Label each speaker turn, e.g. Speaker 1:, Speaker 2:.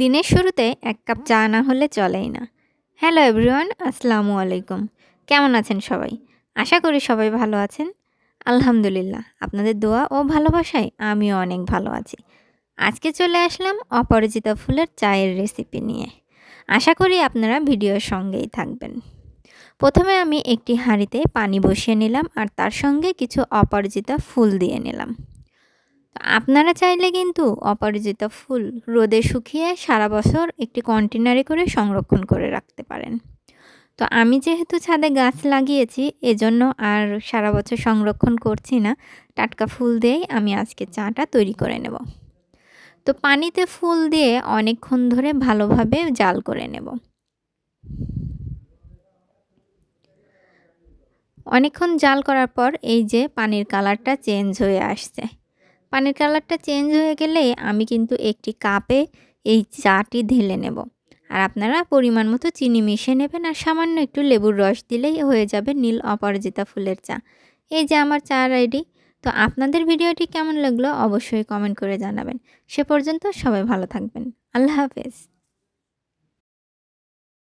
Speaker 1: দিনের শুরুতে এক কাপ চা না হলে চলেই না। হ্যালো এভরিওয়ান, আসসালামু আলাইকুম। কেমন আছেন সবাই? আশা করি সবাই ভালো আছেন। আলহামদুলিল্লাহ, আপনাদের দোয়া ও ভালোবাসায় আমিও অনেক ভালো আছি। আজকে চলে আসলাম অপরাজিতা ফুলের চায়ের রেসিপি নিয়ে। আশা করি আপনারা ভিডিওর সঙ্গেই থাকবেন। প্রথমে আমি একটি হাঁড়িতে পানি বসিয়ে নিলাম আর তার সঙ্গে কিছু অপরাজিতা ফুল দিয়ে নিলাম। আপনারা চাইলে কিন্তু অপরাজিত ফুল রোদে শুকিয়ে সারা বছর একটি কন্টেনারে করে সংরক্ষণ করে রাখতে পারেন। তো আমি যেহেতু ছাদে গাছ লাগিয়েছি, এজন্য আর সারা বছর সংরক্ষণ করছি না, টাটকা ফুল দিয়েই আমি আজকে চাটা তৈরি করে নেব। তো পানিতে ফুল দিয়ে অনেকক্ষণ ধরে ভালোভাবে জাল করে নেব। অনেকক্ষণ জাল করার পর এই যে পানির কালারটা চেঞ্জ হয়ে আসছে। পানির কালারটা চেঞ্জ হয়ে গেলে আমি কিন্তু একটি কাপে এই চাটি ঢেলে নেব। আর আপনারা পরিমাণ মতো চিনি মিশিয়ে নেবেন আর সামান্য একটু লেবুর রস দিলেই হয়ে যাবে নীল অপরাজিতা ফুলের চা। এই যে আমার চা রেডি তো আপনাদের ভিডিওটি কেমন লাগল অবশ্যই কমেন্ট করে জানাবেন। সে পর্যন্ত সবাই ভালো থাকবেন। আল্লাহ হাফেজ।